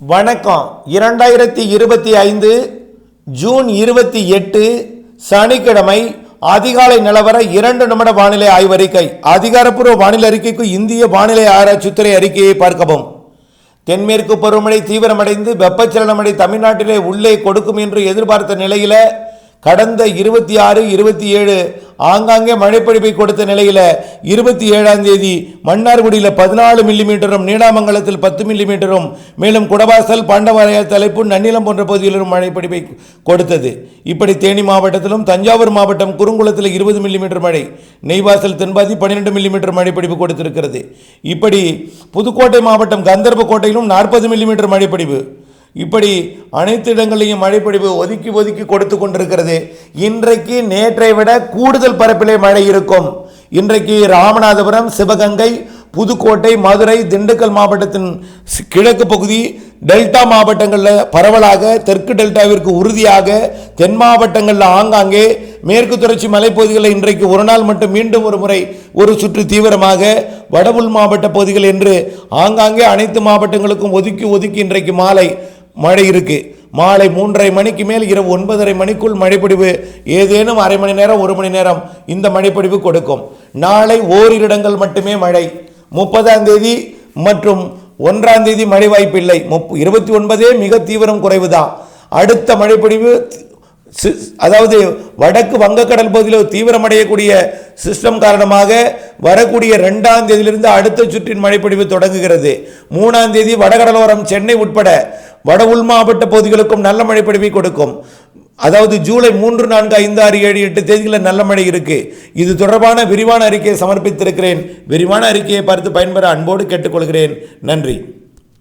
வணக்கம். இரண்டாயிரத்தி இருபத்தி ஐந்து ஜூன் இருபத்தி எட்டு சனிக்கிழமை அதிகாலை நிலவர இரண்டு நிமிட வானிலை ஆய்வறிக்கை. அதிகாரப்பூர்வ வானிலை அறிக்கைக்கு இந்திய வானிலை ஆராய்ச்சித்துறை அறிக்கையை பார்க்கவும். தென்மேற்கு பருவமழை தீவிரமடைந்து வெப்பச்சலனமடை தமிழ்நாட்டிலே உள்ளே கொடுக்கும் என்று எதிர்பார்த்த நிலையில் கடந்த இருபத்தி ஆறு இருபத்தி ஏழு ஆங்காங்கே மழைப்பொழிவை கொடுத்த நிலையில் இருபத்தி ஏழாம் தேதி மன்னார்குடியில் பதினாலு மில்லிமீட்டரும் நீடாமங்கலத்தில் பத்து மில்லிமீட்டரும் மேலும் குடவாசல் பாண்டவராய தலைப்பு நன்னிலம் போன்ற பகுதிகளிலும் மழைப்பொழிவை கொடுத்தது. இப்படி தேனி மாவட்டத்திலும் தஞ்சாவூர் மாவட்டம் குறுங்குளத்தில் இருபது மில்லிமீட்டர் மழை நெய்வாசல் தென்பாதி பன்னிரெண்டு மில்லிமீட்டர் மழைப்பொழிவு கொடுத்திருக்கிறது. இப்படி புதுக்கோட்டை மாவட்டம் கந்தர்போட்டையிலும் நாற்பது மில்லிமீட்டர் மழைப்பொழிவு இப்படி அனைத்து இடங்களையும் மழைப்பொழிவு ஒதுக்கி ஒதுக்கி கொடுத்து கொண்டிருக்கிறது. இன்றைக்கு நேற்றை விட கூடுதல் பரப்பிலே மழை இருக்கும். இன்றைக்கு ராமநாதபுரம் சிவகங்கை புதுக்கோட்டை மதுரை திண்டுக்கல் மாவட்டத்தின் கிழக்கு பகுதி டெல்டா மாவட்டங்களில் பரவலாக தெற்கு டெல்டாவிற்கு உறுதியாக தென் மாவட்டங்களில் ஆங்காங்கே மேற்கு தொடர்ச்சி மலைப்பகுதிகளில் இன்றைக்கு ஒரு நாள் மட்டும் மீண்டும் ஒரு முறை ஒரு சுற்று தீவிரமாக வடவுள் மாவட்ட பகுதிகள் என்று ஆங்காங்கே அனைத்து மாவட்டங்களுக்கும் ஒதுக்கி ஒதுக்கி இன்றைக்கு மாலை மழை இருக்கு. மாலை மூன்றரை மணிக்கு மேல் இரவு ஒன்பதரை மணிக்குள் மழைப்பிடிவு ஏதேனும் அரை மணி நேரம் ஒரு மணி நேரம் இந்த மழைப்பிடிவு கொடுக்கும். நாளை ஓரிரு இடங்கள் மட்டுமே மழை. முப்பதாம் தேதி மற்றும் ஒன்றாம் தேதி மழை வாய்ப்பில்லை முப் இருபத்தி ஒன்பதே மிக தீவிரம் குறைவுதான். அடுத்த மழைப்பிடிவு அதாவது வடக்கு வங்கக்கடல் பகுதியில் தீவிரமடையக்கூடிய சிஸ்டம் காரணமாக வரக்கூடிய ரெண்டாம் தேதியிலிருந்து அடுத்த சுற்றின் மழைப்பொழிவு தொடங்குகிறது. மூணாம் தேதி வடகடலோரம் சென்னை உட்பட வட உள் மாவட்ட பகுதிகளுக்கும் நல்ல மழை பொழிவை கொடுக்கும். அதாவது ஜூலை மூன்று நான்கு ஐந்து ஆறு ஏழு எட்டு தேதிகளில் நல்ல மழை இருக்கு. இது தொடர்பான விரிவான அறிக்கையை சமர்ப்பித்திருக்கிறேன். விரிவான அறிக்கையை பார்த்து பயன்பெற அன்போடு கேட்டுக்கொள்கிறேன். நன்றி.